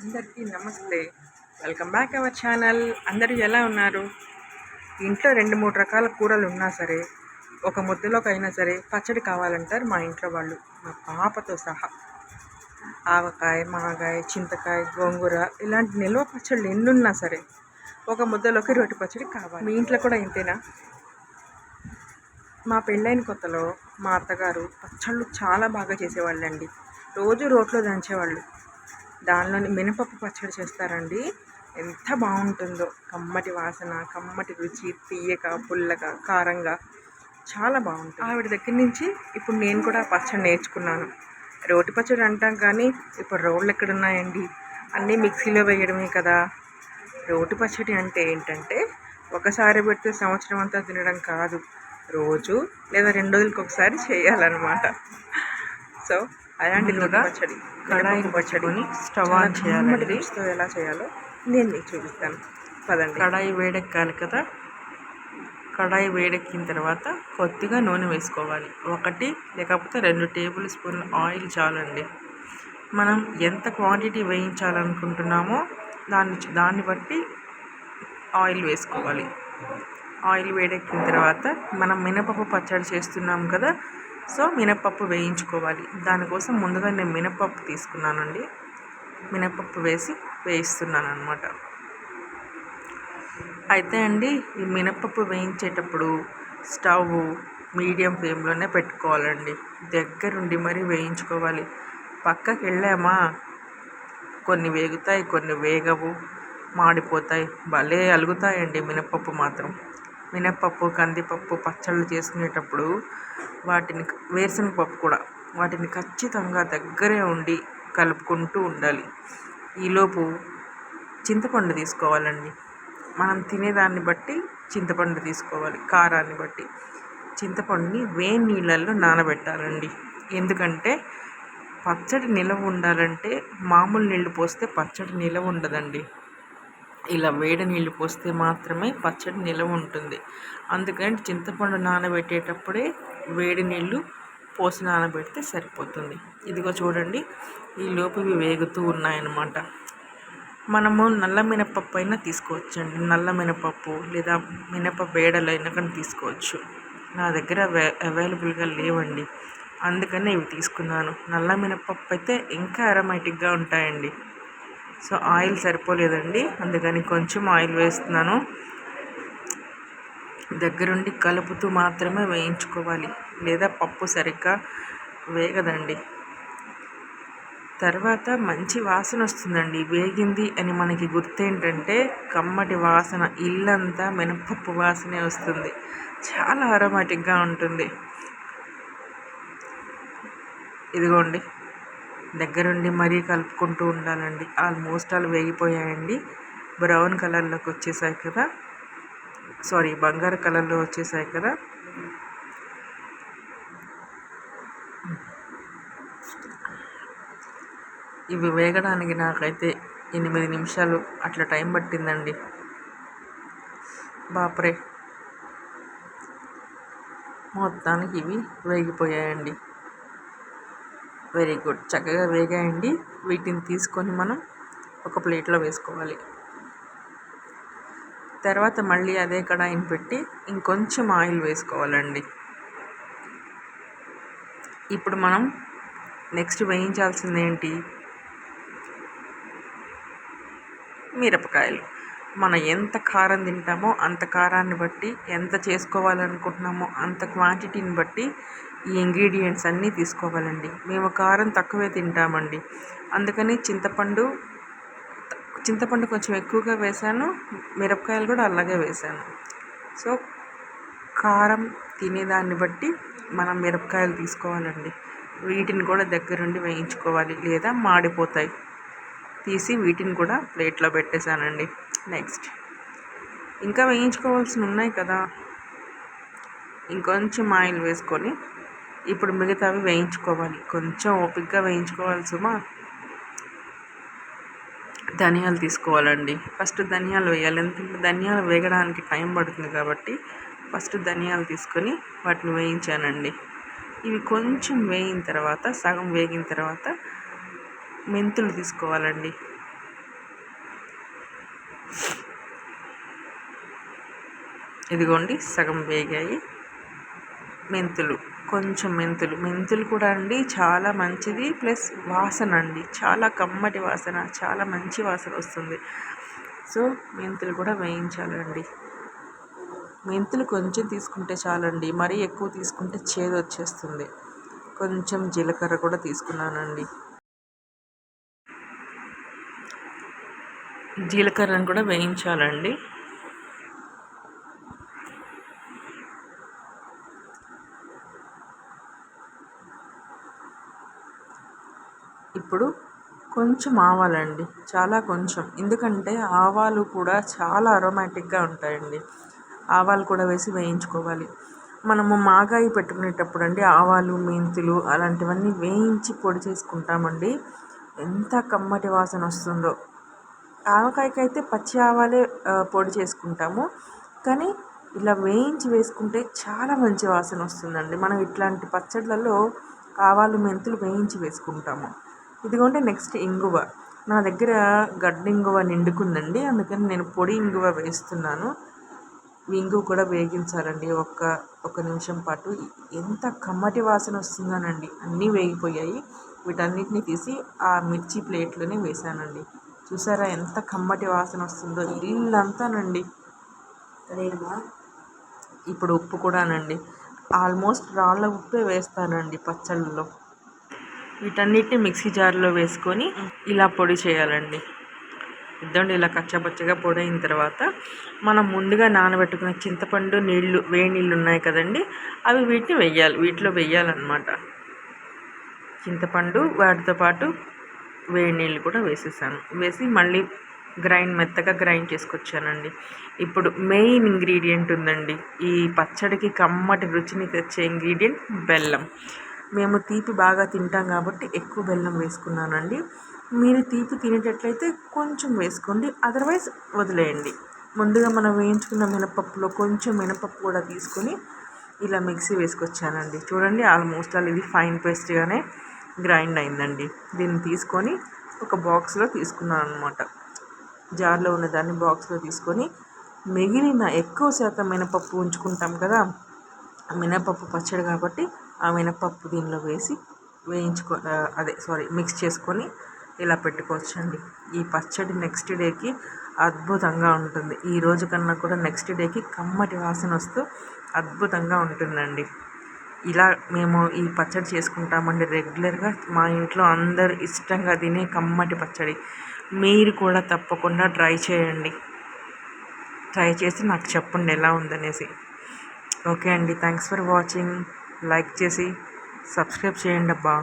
అందరికీ నమస్తే. Welcome back our channel. అందరూ ఎలా ఉన్నారు? ఇంట్లో రెండు మూడు రకాల కూరలు ఉన్నా సరే ఒక ముద్దలోకి అయినా సరే పచ్చడి కావాలంటారు మా ఇంట్లో వాళ్ళు మా పాపతో సహా. ఆవకాయ మాగాయ చింతకాయ గోంగూర ఇలాంటి నిల్వ పచ్చళ్ళు ఎన్నున్నా సరే ఒక ముద్దలోకి రొట్టె పచ్చడి కావాలి. మీ ఇంట్లో కూడా ఇంతేనా? మా పెళ్ళైన కొత్తలో మా అత్తగారు పచ్చళ్ళు చాలా బాగా చేసేవాళ్ళండి. రోజు రోట్లో దంచేవాళ్ళు. దానిలోని మినపప్పు పచ్చడి చేస్తారండి. ఎంత బాగుంటుందో. కమ్మటి వాసన కమ్మటి రుచి తీయక పుల్లగా కారంగా చాలా బాగుంటుంది. ఆవిడ దగ్గర నుంచి ఇప్పుడు నేను కూడా పచ్చడి నేర్చుకున్నాను. రోటి పచ్చడి అంటాం కానీ ఇప్పుడు రోళ్ళు ఎక్కడున్నాయండి? అన్నీ మిక్సీలో వేయడమే కదా. రోటి పచ్చడి అంటే ఏంటంటే ఒకసారి పెడితే సంవత్సరం అంతా తినడం కాదు. రోజు లేదా రెండు రోజులకి ఒకసారి చేయాలన్నమాట. సో అలాంటి రోటి పచ్చడి కడాయి పచ్చడిని స్టవ్ ఆన్ చేయాలండి. రుచితో ఎలా చేయాలో నేను మీకు చూపిస్తాను. పదండి. కడాయి వేడెక్కాలి కదా? కడాయి వేడెక్కిన తర్వాత కొద్దిగా నూనె వేసుకోవాలి. ఒకటి లేకపోతే రెండు టేబుల్ స్పూన్ల ఆయిల్ చాలండి. మనం ఎంత క్వాంటిటీ వేయించాలనుకుంటున్నామో దాన్ని దాన్ని బట్టి ఆయిల్ వేసుకోవాలి. ఆయిల్ వేడెక్కిన తర్వాత మనం మినపప్పు పచ్చడి చేస్తున్నాం కదా సో మినపప్పు వేయించుకోవాలి. దానికోసం ముందుగా నేను మినపప్పు తీసుకున్నానండి. మినపప్పు వేసి వేయిస్తున్నాను అనమాట అయితే అండి ఈ మినపప్పు వేయించేటప్పుడు స్టవ్ మీడియం ఫ్లేమ్లోనే పెట్టుకోవాలండి. దగ్గరుండి మరీ వేయించుకోవాలి. పక్కకి వెళ్ళామా కొన్ని వేగుతాయి కొన్ని వేగవు. మాడిపోతాయి. భలే అలుగుతాయండి మినపప్పు మాత్రం. మినపప్పు కందిపప్పు పచ్చళ్ళు చేసుకునేటప్పుడు వాటిని వేరుశనగ పప్పు కూడా వాటిని ఖచ్చితంగా దగ్గరే ఉండి కలుపుకుంటూ ఉండాలి. ఈలోపు చింతపండు తీసుకోవాలండి. మనం తినేదాన్ని బట్టి చింతపండు తీసుకోవాలి కారాన్ని బట్టి. చింతపండుని వేడి నీళ్ళల్లో నానబెట్టాలండి. ఎందుకంటే పచ్చడి నిలవ ఉండాలంటే మామూలు నీళ్ళు పోస్తే పచ్చడి నిలవ ఉండదండి. ఇలా వేడి నీళ్ళు పోస్తే మాత్రమే పచ్చడి నిలవ ఉంటుంది. అందుకని చింతపండు నానబెట్టేటప్పుడే వేడి నీళ్ళు పోసి నానబెడితే సరిపోతుంది. ఇదిగో చూడండి ఈ లోపు ఇవి వేగుతూ ఉన్నాయన్నమాట. మనము నల్ల మినపప్పు అయినా తీసుకోవచ్చండి. నల్ల మినపప్పు లేదా మినప వేడలు అయినా కానీ తీసుకోవచ్చు. నా దగ్గర అవైలబుల్గా లేవండి. అందుకనే ఇవి తీసుకున్నాను. నల్ల మినపప్పు అయితే ఇంకా అరోమాటిక్గా ఉంటాయండి. సో ఆయిల్ సరిపోలేదండి. అందుకని కొంచెం ఆయిల్ వేస్తున్నాను. దగ్గరుండి కలుపుతూ మాత్రమే వేయించుకోవాలి. లేదా పప్పు సరిగ్గా వేగదండి. తర్వాత మంచి వాసన వస్తుందండి. వేగింది అని మనకి గుర్తేంటంటే కమ్మటి వాసన ఇల్లంతా మినపప్పు వాసనే వస్తుంది. చాలా అరోమాటిక్గా ఉంటుంది. ఇదిగోండి. దగ్గరుండి మరీ కలుపుకుంటూ ఉండాలండి. ఆల్మోస్ట్ అలా వేగిపోయాయండి. బ్రౌన్ కలర్లోకి వచ్చేసాయి కదా. సారీ బంగారు కలర్లో వచ్చేసాయి కదా. ఇవి వేగడానికి నాకైతే ఎనిమిది నిమిషాలు అట్లా టైం పట్టిందండి. బాపరే. మొత్తానికి ఇవి వేగిపోయాయండి. Very good. చక్కగా వేగాయండి. వీటిని తీసుకొని మనం ఒక ప్లేట్లో వేసుకోవాలి. తర్వాత మళ్ళీ అదే కడాయిని పెట్టి ఇంకొంచెం ఆయిల్ వేసుకోవాలండి. ఇప్పుడు మనం నెక్స్ట్ వేయించాల్సింది ఏంటి మిరపకాయలు. మనం ఎంత కారం తింటామో అంత కారాన్ని బట్టి ఎంత చేసుకోవాలనుకుంటున్నామో అంత క్వాంటిటీని బట్టి ఈ ఇంగ్రీడియంట్స్ అన్నీ తీసుకోవాలండి. మేము కారం తక్కువే తింటామండి. అందుకని చింతపండు చింతపండు కొంచెం ఎక్కువగా వేసాను మిరపకాయలు కూడా అలాగే వేసాను. సో కారం తినేదాన్ని బట్టి మనం మిరపకాయలు తీసుకోవాలండి. వీటిని కూడా దగ్గరుండి వేయించుకోవాలి లేదా మాడిపోతాయి. తీసి వీటిని కూడా ప్లేట్లో పెట్టేశానండి. నెక్స్ట్ ఇంకా వేయించుకోవాల్సి ఉన్నాయి కదా. ఇంకొంచెం ఆయిల్ వేసుకొని ఇప్పుడు మిగతావి వేయించుకోవాలి. కొంచెం ఓపిక్గా వేయించుకోవాలి సుమా ధనియాలు తీసుకోవాలండి. ఫస్ట్ ధనియాలు వేయాలి. ఎందుకంటే ధనియాలు వేగడానికి టైం పడుతుంది కాబట్టి ఫస్ట్ ధనియాలు తీసుకొని వాటిని వేయించానండి. ఇవి కొంచెం వేయిన తర్వాత సగం వేగిన తర్వాత మెంతులు తీసుకోవాలండి. ఇదిగోండి సగం వేగాయి. మెంతులు కొంచెం మెంతులు. మెంతులు కూడా అండి చాలా మంచిది. ప్లస్ వాసన అండి చాలా కమ్మటి వాసన చాలా మంచి వాసన వస్తుంది. సో మెంతులు కూడా వేయించాలండి. మెంతులు కొంచెం తీసుకుంటే చాలండి. మరీ ఎక్కువ తీసుకుంటే చేదు వచ్చేస్తుంది. కొంచెం జీలకర్ర కూడా తీసుకున్నానండి. జీలకర్రను కూడా వేయించాలండి. ఇప్పుడు కొంచెం ఆవాలండి చాలా కొంచెం. ఎందుకంటే ఆవాలు కూడా చాలా అరోమాటిక్గా ఉంటాయండి. ఆవాలు కూడా వేసి వేయించుకోవాలి. మనము మాగాయి పెట్టుకునేటప్పుడు అండి ఆవాలు మెంతులు అలాంటివన్నీ వేయించి పొడి చేసుకుంటామండి. ఎంత కమ్మటి వాసన వస్తుందో. ఆవకాయకి అయితే పచ్చి ఆవాలే పొడి చేసుకుంటాము. కానీ ఇలా వేయించి వేసుకుంటే చాలా మంచి వాసన వస్తుందండి. మనం ఇట్లాంటి పచ్చళ్ళలో ఆవాలు మెంతులు వేయించి వేసుకుంటాము. ఇదిగోండి నెక్స్ట్ ఇంగువ. నా దగ్గర గడ్డ ఇంగువ నిండుకుందండి. అందుకని నేను పొడి ఇంగువ వేస్తున్నాను. ఇంగువ కూడా వేగించాలండి. ఒక్క ఒక నిమిషం పాటు. ఎంత కమ్మటి వాసన వస్తుందనండి. అన్నీ వేగిపోయాయి. వీటన్నిటిని తీసి ఆ మిర్చి ప్లేట్లోనే వేసానండి చూసారా ఎంత కమ్మటి వాసన వస్తుందో. ఇల్లంతానండి. ఇప్పుడు ఉప్పు కూడానండి. ఆల్మోస్ట్ రాళ్ళ ఉప్పే వేస్తానండి పచ్చళ్ళలో. వీటన్నిటిని మిక్సీ జార్లో వేసుకొని ఇలా పొడి చేయాలండి. ఇద్దండి ఇలా కచ్చపచ్చగా పొడి అయిన తర్వాత మనం ముందుగా నానబెట్టుకున్న చింతపండు నీళ్ళు వేడి నీళ్ళు ఉన్నాయి కదండి అవి వీటిని వెయ్యాలి వీటిలో వెయ్యాలన్నమాట చింతపండు వాటితో పాటు వేడి నీళ్ళు కూడా వేసేసాను. వేసి మళ్ళీ గ్రైండ్ మెత్తగా గ్రైండ్ చేసుకొచ్చానండి. ఇప్పుడు మెయిన్ ఇంగ్రీడియంట్ ఉందండి ఈ పచ్చడికి కమ్మటి రుచిని తెచ్చే ఇంగ్రీడియంట్ బెల్లం. మేము తీపి బాగా తింటాం కాబట్టి ఎక్కువ బెల్లం వేసుకున్నానండి. మీరు తీపి తినేటట్లయితే కొంచెం వేసుకోండి అదర్వైజ్ వదిలేయండి. ముందుగా మనం వేయించుకున్న మినపప్పులో కొంచెం మినపప్పు కూడా తీసుకొని ఇలా మిక్సీ వేసుకొచ్చానండి. చూడండి ఆల్మోస్ట్ ఆల్ ఇది ఫైన్ పేస్ట్గానే గ్రైండ్ అయిందండి. దీన్ని తీసుకొని ఒక బాక్స్లో తీసుకున్నాను అనమాట జార్లో ఉన్న దాన్ని బాక్స్లో తీసుకొని మిగిలిన ఎక్కువ శాతం మినపప్పు ఉంచుకుంటాం కదా మినపప్పు పచ్చడి కాబట్టి మినపప్పు దీనిలో వేసి వేయించుకో అదే సారీ మిక్స్ చేసుకొని ఇలా పెట్టుకోవచ్చండి. ఈ పచ్చడి నెక్స్ట్ డేకి అద్భుతంగా ఉంటుంది. ఈ రోజు కన్నా కూడా నెక్స్ట్ డేకి కమ్మటి వాసన వస్తూ అద్భుతంగా ఉంటుందండి. ఇలా మేము ఈ పచ్చడి చేసుకుంటామండి రెగ్యులర్గా మా ఇంట్లో అందరు ఇష్టంగా తినే కమ్మటి పచ్చడి. మీరు కూడా తప్పకుండా ట్రై చేయండి. ట్రై చేసి నాకు చెప్పండి ఎలా ఉందనేసి. ఓకే అండి థ్యాంక్స్ ఫర్ వాచింగ్ లైక్ చేసి సబ్స్క్రైబ్ చేయండి అబ్బా